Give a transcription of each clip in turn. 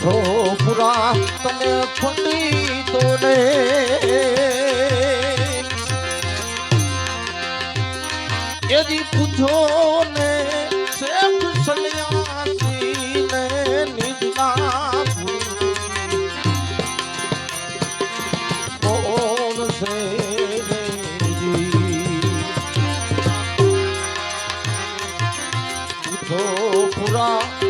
પૂછો પુરા ખુંડી તો ને. એદી પૂછો ને, શેખ સન્યાસી ને નિજના કોણ પૂછો પુરા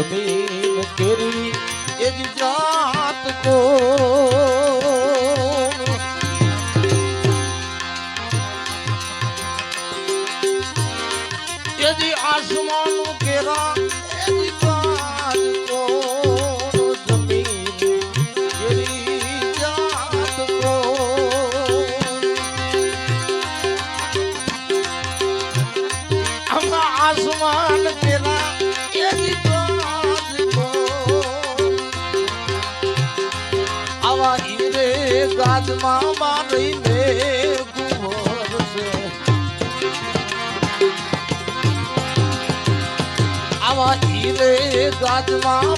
જમીન કેરી એ જ જાત કો. એ જ આસમાન કેરા એ ગાજમાં મારીને છે. આવા હીરે ગાજમાં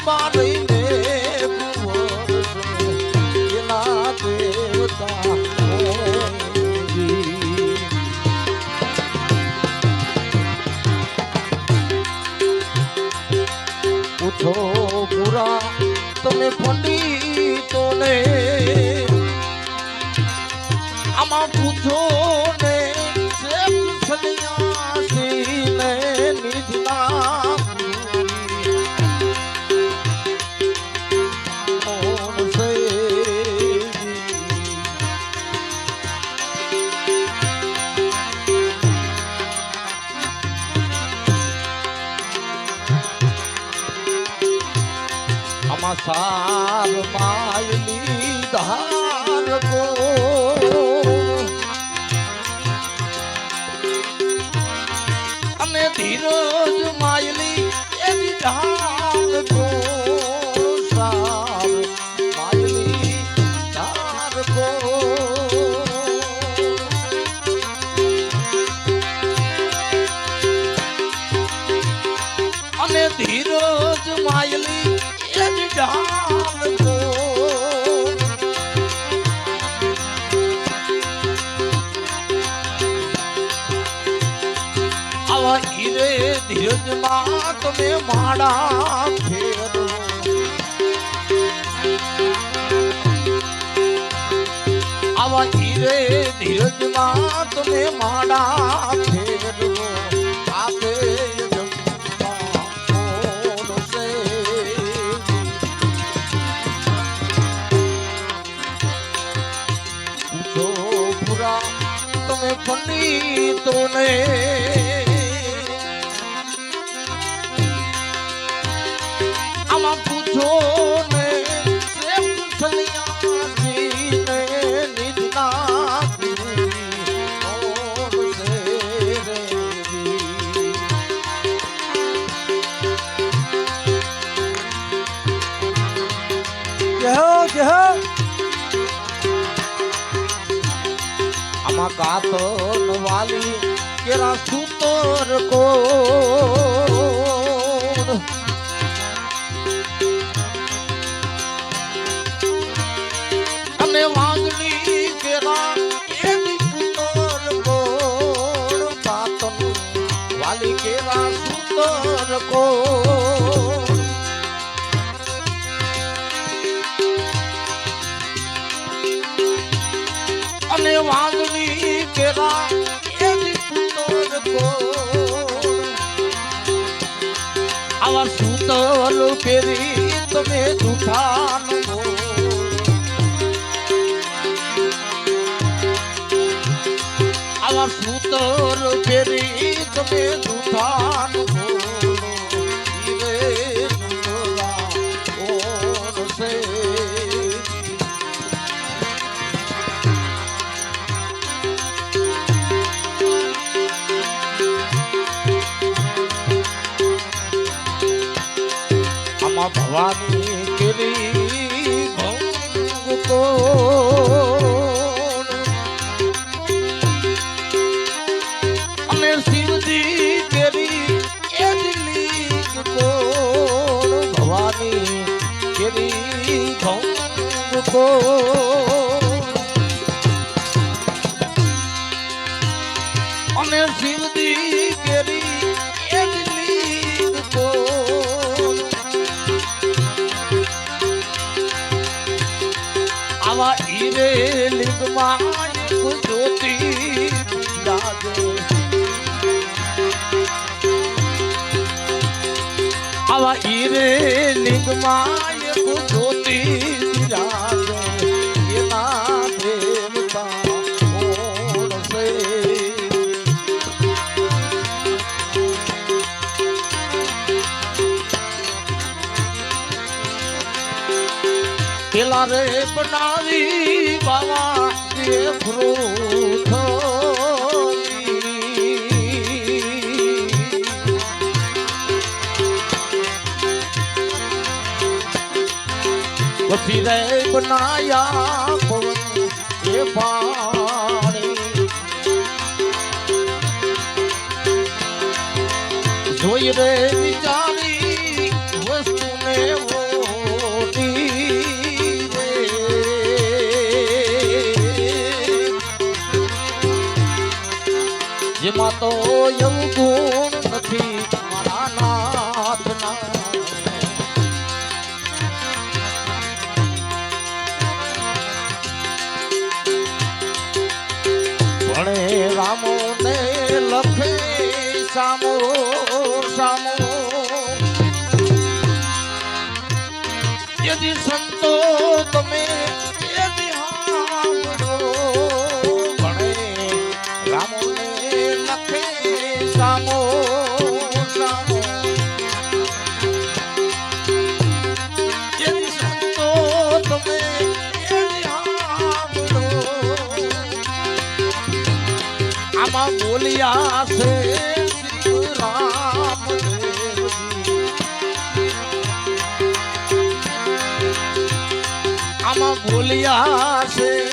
તમે પંડિતો સાર માયલી ધાર કો. અને ધીરજ માયલી એની ધાર આવા હીરે ધીરજમાં તમે માડા ફેરો આવા હીરે ધીરજમાં તમે માડા ફેરો તમે પંડિતો કાતન વાલી કેરા સુતર કો અને વાંગલી કેરા એની સુતર કોણ? કાતન આવા સુતર ફેરી તમે બોલ આવા સૂતર ફેરી તમે જૂઠાન ભવાની કેરી અને શિવજી કેરી એ ભવાની કેરી કોણ? આવા ઈરે લિંગમાં જ્યોતિ આવા ઈરે લિંગમાં જ્યોતિ પેલા રે બનાવી બાવા પછી રે બનાયા પવન એ પાણી. જોઈ રે વિચારી વસ્તુને તો એવું ગુણ નથી? મારા નાથના. ભણે રામો ને લખે સામો સામો. યદિ સંતો તમે બોલ્યા છે રામદેવજી. આમાં બોલ્યા છે